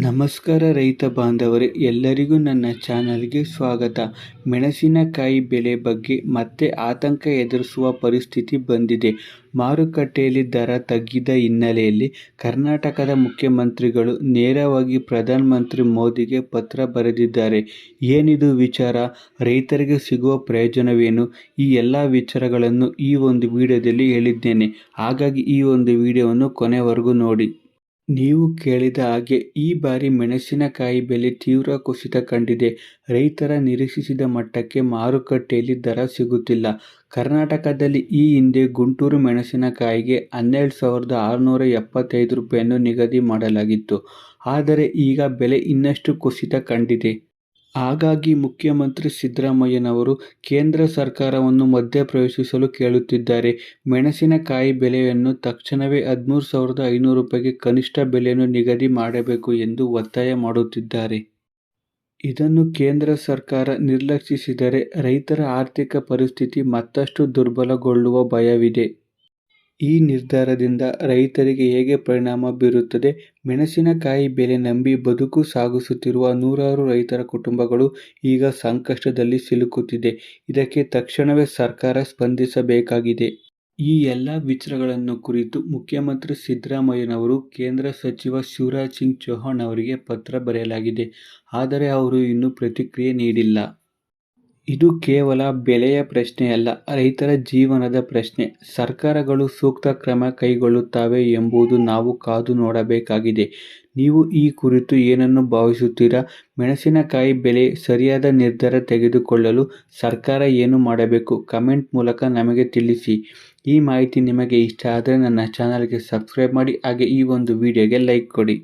ನಮಸ್ಕಾರ ರೈತ ಬಾಂಧವರೇ, ಎಲ್ಲರಿಗೂ ನನ್ನ ಚಾನಲ್ಗೆ ಸ್ವಾಗತ. ಮೆಣಸಿನಕಾಯಿ ಬೆಲೆ ಬಗ್ಗೆ ಮತ್ತೆ ಆತಂಕ ಎದುರಿಸುವ ಪರಿಸ್ಥಿತಿ ಬಂದಿದೆ. ಮಾರುಕಟ್ಟೆಯಲ್ಲಿ ದರ ತಗ್ಗಿದ ಹಿನ್ನೆಲೆಯಲ್ಲಿ ಕರ್ನಾಟಕದ ಮುಖ್ಯಮಂತ್ರಿಗಳು ನೇರವಾಗಿ ಪ್ರಧಾನಮಂತ್ರಿ ಮೋದಿಗೆ ಪತ್ರ ಬರೆದಿದ್ದಾರೆ. ಏನಿದು ವಿಚಾರ? ರೈತರಿಗೆ ಸಿಗುವ ಪ್ರಯೋಜನವೇನು? ಈ ಎಲ್ಲ ವಿಚಾರಗಳನ್ನು ಈ ಒಂದು ವಿಡಿಯೋದಲ್ಲಿ ಹೇಳಿದ್ದೇನೆ. ಹಾಗಾಗಿ ಈ ಒಂದು ವಿಡಿಯೋವನ್ನು ಕೊನೆವರೆಗೂ ನೋಡಿ. ನೀವು ಕೇಳಿದ ಹಾಗೆ ಈ ಬಾರಿ ಮೆಣಸಿನಕಾಯಿ ಬೆಲೆ ತೀವ್ರ ಕುಸಿತ ಕಂಡಿದೆ. ರೈತರ ನಿರೀಕ್ಷಿಸಿದ ಮಟ್ಟಕ್ಕೆ ಮಾರುಕಟ್ಟೆಯಲ್ಲಿ ದರ ಸಿಗುತ್ತಿಲ್ಲ. ಕರ್ನಾಟಕದಲ್ಲಿ ಈ ಹಿಂದೆ ಗುಂಟೂರು ಮೆಣಸಿನಕಾಯಿಗೆ ಹನ್ನೆರಡು ಸಾವಿರದ ಆರುನೂರ ಎಪ್ಪತ್ತೈದು ರೂಪಾಯಿಯನ್ನು ನಿಗದಿ ಮಾಡಲಾಗಿತ್ತು. ಆದರೆ ಈಗ ಬೆಲೆ ಇನ್ನಷ್ಟು ಕುಸಿತ ಕಂಡಿದೆ. ಹಾಗಾಗಿ ಮುಖ್ಯಮಂತ್ರಿ ಸಿದ್ದರಾಮಯ್ಯನವರು ಕೇಂದ್ರ ಸರ್ಕಾರವನ್ನು ಮಧ್ಯಪ್ರವೇಶಿಸಲು ಕೇಳುತ್ತಿದ್ದಾರೆ. ಮೆಣಸಿನಕಾಯಿ ಬೆಲೆಯನ್ನು ತಕ್ಷಣವೇ ಹದಿಮೂರು ಸಾವಿರದ ಐನೂರು ರೂಪಾಯಿಗೆ ಕನಿಷ್ಠ ಬೆಲೆಯನ್ನು ನಿಗದಿ ಮಾಡಬೇಕು ಎಂದು ಒತ್ತಾಯ ಮಾಡುತ್ತಿದ್ದಾರೆ. ಇದನ್ನು ಕೇಂದ್ರ ಸರ್ಕಾರ ನಿರ್ಲಕ್ಷಿಸಿದರೆ ರೈತರ ಆರ್ಥಿಕ ಪರಿಸ್ಥಿತಿ ಮತ್ತಷ್ಟು ದುರ್ಬಲಗೊಳ್ಳುವ ಭಯವಿದೆ. ಈ ನಿರ್ಧಾರದಿಂದ ರೈತರಿಗೆ ಹೇಗೆ ಪರಿಣಾಮ ಬೀರುತ್ತದೆ? ಮೆಣಸಿನಕಾಯಿ ಬೆಲೆ ನಂಬಿ ಬದುಕು ಸಾಗಿಸುತ್ತಿರುವ ನೂರಾರು ರೈತರ ಕುಟುಂಬಗಳು ಈಗ ಸಂಕಷ್ಟದಲ್ಲಿ ಸಿಲುಕುತ್ತಿದೆ. ಇದಕ್ಕೆ ತಕ್ಷಣವೇ ಸರ್ಕಾರ ಸ್ಪಂದಿಸಬೇಕಾಗಿದೆ. ಈ ಎಲ್ಲ ವಿಚಾರಗಳನ್ನು ಕುರಿತು ಮುಖ್ಯಮಂತ್ರಿ ಸಿದ್ದರಾಮಯ್ಯನವರು ಕೇಂದ್ರ ಸಚಿವ ಶಿವರಾಜ್ ಸಿಂಗ್ ಚೌಹಾಣ್ ಅವರಿಗೆ ಪತ್ರ ಬರೆಯಲಾಗಿದೆ. ಆದರೆ ಅವರು ಇನ್ನೂ ಪ್ರತಿಕ್ರಿಯೆ ನೀಡಿಲ್ಲ. ಇದು ಕೇವಲ ಬೆಲೆಯ ಪ್ರಶ್ನೆಯಲ್ಲ, ರೈತರ ಜೀವನದ ಪ್ರಶ್ನೆ. ಸರ್ಕಾರಗಳು ಸೂಕ್ತ ಕ್ರಮ ಕೈಗೊಳ್ಳುತ್ತವೆ ಎಂಬುದು ನಾವು ಕಾದು ನೋಡಬೇಕಾಗಿದೆ. ನೀವು ಈ ಕುರಿತು ಏನನ್ನು ಭಾವಿಸುತ್ತೀರಾ? ಮೆಣಸಿನಕಾಯಿ ಬೆಲೆ ಸರಿಯಾದ ನಿರ್ಧಾರ ತೆಗೆದುಕೊಳ್ಳಲು ಸರ್ಕಾರ ಏನು ಮಾಡಬೇಕು? ಕಮೆಂಟ್ ಮೂಲಕ ನಮಗೆ ತಿಳಿಸಿ. ಈ ಮಾಹಿತಿ ನಿಮಗೆ ಇಷ್ಟ ಆದರೆ ನನ್ನ ಚಾನಲ್ಗೆ ಸಬ್ಸ್ಕ್ರೈಬ್ ಮಾಡಿ, ಹಾಗೆ ಈ ಒಂದು ವಿಡಿಯೋಗೆ ಲೈಕ್ ಕೊಡಿ.